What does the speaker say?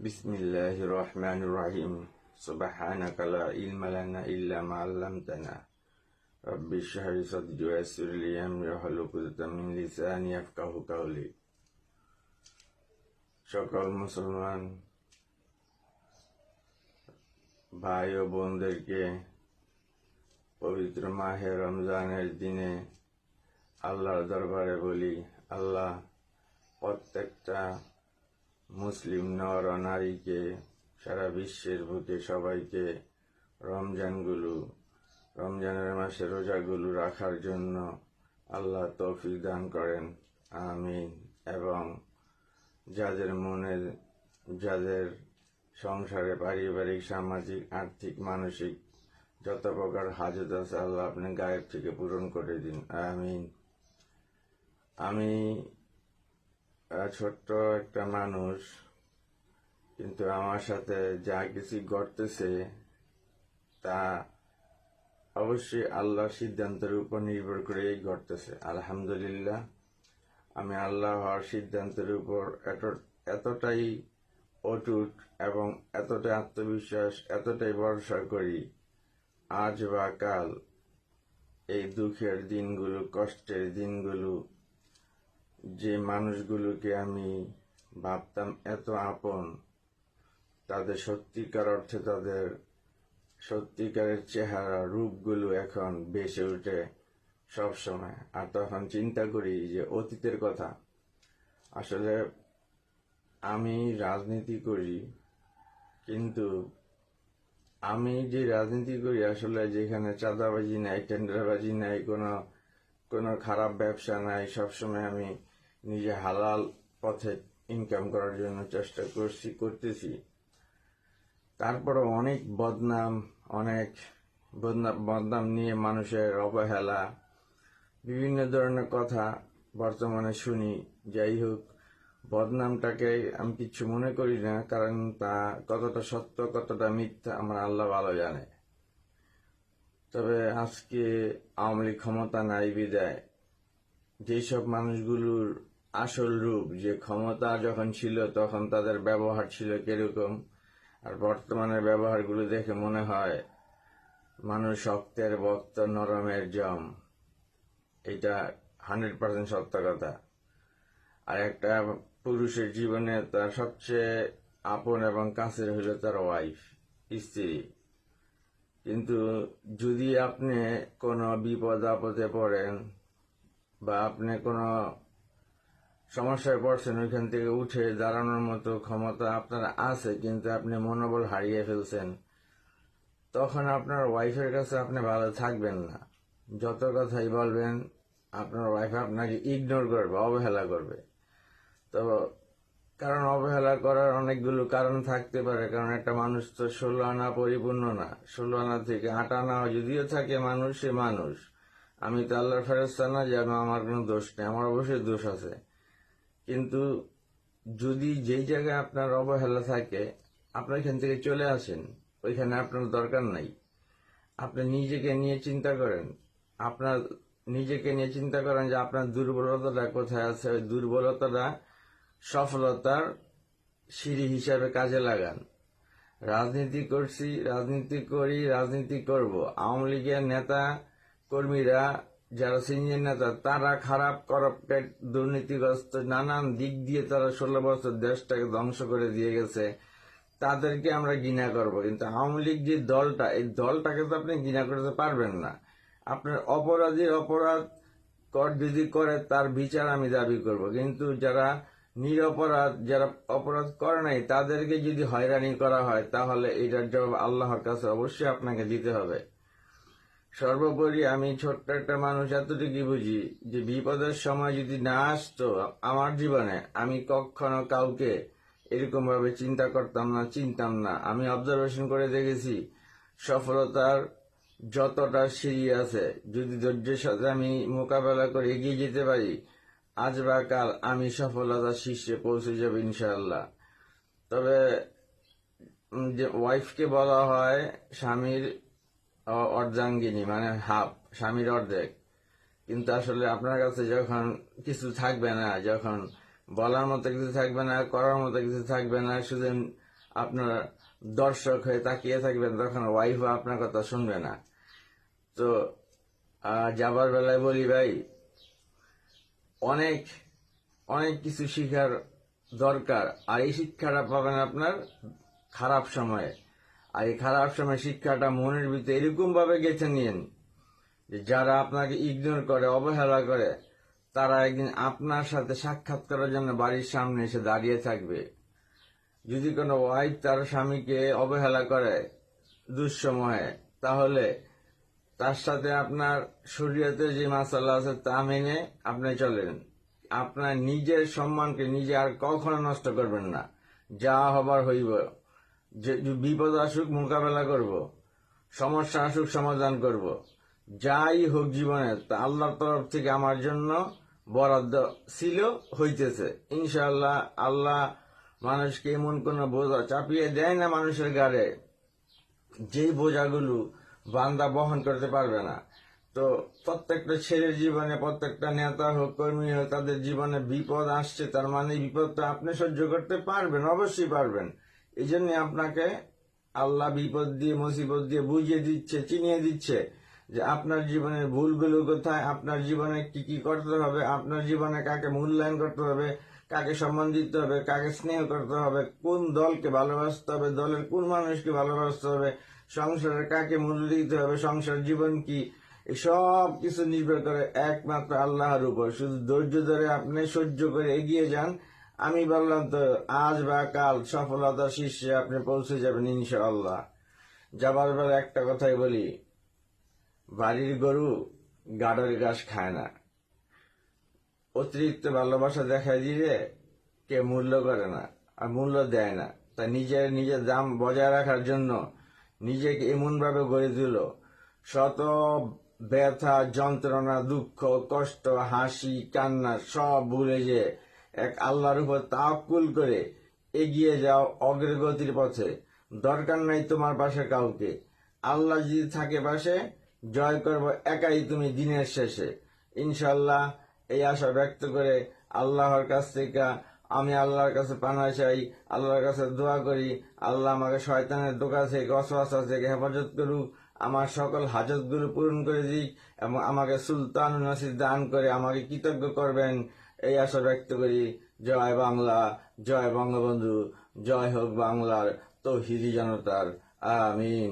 بسم الله الرحمن الرحيم سبحانك لا علم لنا إلا ما علمتنا رب اشرح لي صدري ويسر لي أمري واحلل عقدة من লিসানি يفقهوا قولي সকল মুসলমান ভাই ও বোনদেরকে পবিত্র মাহে রমজানের দিনে আল্লাহর দরবারে বলি আল্লাহ প্রত্যেকটা মুসলিম নর ও নারীকে, সারা বিশ্বের বুকে সবাইকে রমজানগুলো, রমজানের মাসে রোজাগুলো রাখার জন্য আল্লাহ তৌফিক দান করেন। আমিন। এবং যাদের মনে যাদের সংসারে পারিবারিক, সামাজিক, আর্থিক, মানসিক যত প্রকার হাজত আছে, আল্লাহ আপনি গায়েব থেকে পূরণ করে দিন। আমিন। আমি ছোট্ট একটা মানুষ, কিন্তু আমার সাথে যা কিছু ঘটতেছে তা অবশ্যই আল্লাহর সিদ্ধান্তের উপর নির্ভর করেই ঘটতেছে। আলহামদুলিল্লাহ, আমি আল্লাহ হওয়ার সিদ্ধান্তের উপর এত- এতটাই অটুট এবং এতটাই আত্মবিশ্বাস, এতটাই ভরসা করি, আজ বা কাল এই দুঃখের দিনগুলো, কষ্টের দিনগুলো যে মানুষগুলোকে আমি ভাবতাম এত আপন, তাদের সত্যিকার অর্থে তাদের সত্যিকারের চেহারা, রূপগুলো এখন বেসে ওঠে সব সময়। আর তখন চিন্তা করি যে অতীতের কথা। আসলে আমি রাজনীতি করি, কিন্তু আমি যে রাজনীতি করি আসলে যেখানে চাঁদাবাজি নাই, টেন্ডারবাজি নাই, কোনো কোনো খারাপ ব্যবসা নাই, সবসময় আমি নিজে হালাল পথে ইনকাম করার জন্য চেষ্টা করছি, করতেছি। তারপরে অনেক বদনাম অনেক বদনাম বদনাম নিয়ে মানুষের অবহেলা, বিভিন্ন ধরনের কথা বর্তমানে শুনি। যাই হোক, বদনামটাকে আমি কিছু মনে করি না, কারণ তা কতটা সত্য, কতটা মিথ্যা আমার আল্লাহ ভালো জানে। তবে আজকে আওয়ামী ক্ষমতা নাই বিদায়। যেসব মানুষগুলোর আসল রূপ, যে ক্ষমতা যখন ছিল তখন তাদের ব্যবহার ছিল কীরকম, আর বর্তমানে ব্যবহারগুলো দেখে মনে হয় মানুষ শক্তের বক্ত, নরমের জম। এটা হান্ড্রেড পার্সেন্ট সত্য কথা। আর একটা পুরুষের জীবনে তার সবচেয়ে আপন এবং কাছের হইল তার ওয়াইফ স্ত্রী। কিন্তু যদি আপনি কোনো বিপদ আপদে পড়েন বা আপনি কোনো সমস্যায় পড়ছেন, ওইখান থেকে উঠে দাঁড়ানোর মতো ক্ষমতা আপনার আছে, কিন্তু আপনি মনোবল হারিয়ে ফেলছেন। তখন আপনার ওয়াইফের কাছে আপনি ভালো থাকবেন না। যত কথাই বলবেন, আপনার ওয়াইফ আপনাকে ইগনোর করবে, অবহেলা করবে। তো, কারণ অবহেলা করার অনেকগুলো কারণ থাকতে পারে, কারণ একটা মানুষ তো ষোলো আনা পরিপূর্ণ না। ষোলো আনা থেকে আট আনা যদিও থাকে মানুষ সে মানুষ। আমি তো আল্লাহর ফেরস্তা না যে আমার কোনো দোষ নেই, আমার অবশ্যই দোষ আছে। কিন্তু যদি যেই জায়গায় আপনার অবহেলা থাকে, আপনার এখান থেকে চলে আসেন, ওইখানে আপনার দরকার নাই। আপনি নিজেকে নিয়ে চিন্তা করেন। আপনার নিজেকে নিয়ে চিন্তা করেন যে আপনার দুর্বলতাটা কোথায় আছে, ওই দুর্বলতাটা সফলতার সিঁড়ি হিসাবে কাজে লাগান। রাজনীতি করছি, রাজনীতি করি, রাজনীতি করব। আওয়ামী লীগের নেতা কর্মীরা যারা সিনিয়র নেতা, তারা খারাপ করাপ্টেড দুর্নীতিগ্রস্ত, নানান দিক দিয়ে তারা ষোলো বছর দেশটাকে ধ্বংস করে দিয়ে গেছে। তাদেরকে আমরা ঘৃণা করব। কিন্তু আওয়ামী লীগ যে দলটা, এই দলটাকে তো আপনি ঘৃণা করতে পারবেন না। আপনার অপরাধীর অপরাধ কর যদি করে, তার বিচার আমি দাবি করব। কিন্তু যারা নিরপরাধ, যারা অপরাধ করে নাই, তাদেরকে যদি হয়রানি করা হয়, তাহলে এটার জবাব আল্লাহর কাছে অবশ্যই আপনাকে দিতে হবে। সর্বোপরি আমি ছোট্ট একটা মানুষ এতটুকু বুঝি যে বিপদের সময় যদি না আসতো আমার জীবনে, আমি কখনো কাউকে এরকম ভাবে চিন্তা করতাম না, চিনতাম না। আমি অবজারভেশন করে দেখেছি, সফলতার যতটা সিঁড়ি আছে, যদি ধৈর্যের সাথে আমি মোকাবেলা করে এগিয়ে যেতে পারি, আজ বা কাল আমি সফলতার শীর্ষে পৌঁছে যাব ইনশাল্লাহ তবে যে ওয়াইফকে বলা হয়, স্বামীর অর্ধাঙ্গিনী মানে হাফ, স্বামীর অর্ধেক। কিন্তু আসলে আপনার কাছে যখন কিছু থাকবে না, যখন বলার মতো কিছু থাকবে না, করার মতো কিছু থাকবে না, শুধু আপনার দর্শক হয়ে তাকিয়ে থাকবেন, তখন ওয়াইফও আপনার কথা শুনবে না। তো যাবার বেলায় বলি, ভাই, অনেক অনেক কিছু শিখার দরকার, আর এই শিক্ষাটা পাবেন আপনার খারাপ সময়ে। আর এই খারাপ সময় শিক্ষাটা মনের ভিতরে এরকম ভাবে গেছে নিন যে যারা আপনাকে ইগনোর করে, অবহেলা করে, তারা একদিন আপনার সাথে সাক্ষাৎ করার জন্য বাড়ির সামনে এসে দাঁড়িয়ে থাকবে। যদি কোনো ওয়াইফ তার স্বামীকে অবহেলা করে দুঃসময়ে, তাহলে তার সাথে আপনার শরীয়তে যে মাসালা আছে তা মেনে আপনি চলেন। আপনার নিজের সম্মানকে নিজে আর কখনো নষ্ট করবেন না। যা হবার হইব। যে যে বিপদ আসুক, মোকাবেলা করব। সমস্যা আসুক, সমাধান করব। যাই হোক জীবনে, তা আল্লাহর তরফ থেকে আমার জন্য বরাদ্দ ছিল, হইতেছে। ইনশাআল্লাহ আল্লাহ মানুষকে এমন কোনো বোঝা চাপিয়ে দেয় না মানুষের গাড়ে। যেই বোঝাগুলো বান্দা বহন করতে পারবে না। তো প্রত্যেকটা ছেলের জীবনে, প্রত্যেকটা নেতা হোক, কর্মী হোক, তাদের জীবনে বিপদ আসছে, তার মানে বিপদটা আপনি সহ্য করতে পারবেন, অবশ্যই পারবেন। এই জন্য আপনাকে আল্লাহ বিপদ দিয়ে, মুসিবত দিয়ে বুঝিয়ে দিচ্ছে, চিনিয়ে দিচ্ছে যে আপনার জীবনের ভুলগুলো কোথায়, আপনার জীবনে কি কি করতে হবে, আপনার জীবনে কাকে মূল্যায়ন করতে হবে, কাকে সম্মান দিতে হবে, কাকে স্নেহ করতে হবে, কোন দলকে ভালোবাসতে হবে, দলের কোন মানুষকে ভালোবাসতে হবে সংসারে কাকে মূল্য দিতে হবে, সংসার জীবন কি সব কিছু নির্ভর করে একমাত্র আল্লাহর উপর। শুধু ধৈর্য ধরে আপনি সহ্য করে এগিয়ে যান আমি বললাম তো, আজ বা কাল সফলতার শীর্ষে আপনি পৌঁছে যাবেন ইনশাআল্লাহ। যাবার বেলা একটা কথাই বলি, বাড়ির গরু গাডের ঘাস খায় না। অতিরিক্ত ভালোবাসা দেখা দিলে কে মূল্য করে না আর মূল্য দেয় না। তা নিজের নিজের দাম বজায় রাখার জন্য নিজেকে এমনভাবে গড়ে তুল, শত ব্যথা, যন্ত্রণা, দুঃখ, কষ্ট, হাসি, কান্না সব ভুলে যে এক আল্লাহর উপর তাকুল করে এগিয়ে যাও অগ্রগতির পথে। দরকার নাই তোমার পাশে কাউকে। আল্লাহ যদি থাকে পাশে, জয় করব একাই তুমি দিনের শেষে। ইনশাল্লাহ এই আশা ব্যক্ত করে আল্লাহর কাছ থেকে আমি আল্লাহর কাছে পানা চাই, আল্লাহর কাছে দোয়া করি, আল্লাহ আমাকে শয়তানের দোকা থেকে অসহাসা থেকে হেফাজত করুক, আমার সকল হাজতগুলো পূরণ করে দিক এবং আমাকে সুলতান নাসির দান করে আমাকে কৃতজ্ঞ করবেন। এই আশা ব্যক্ত করি, জয় বাংলা, জয় বঙ্গবন্ধু, জয় হোক বাংলার তো তৌহিদি জনতার, আমিন।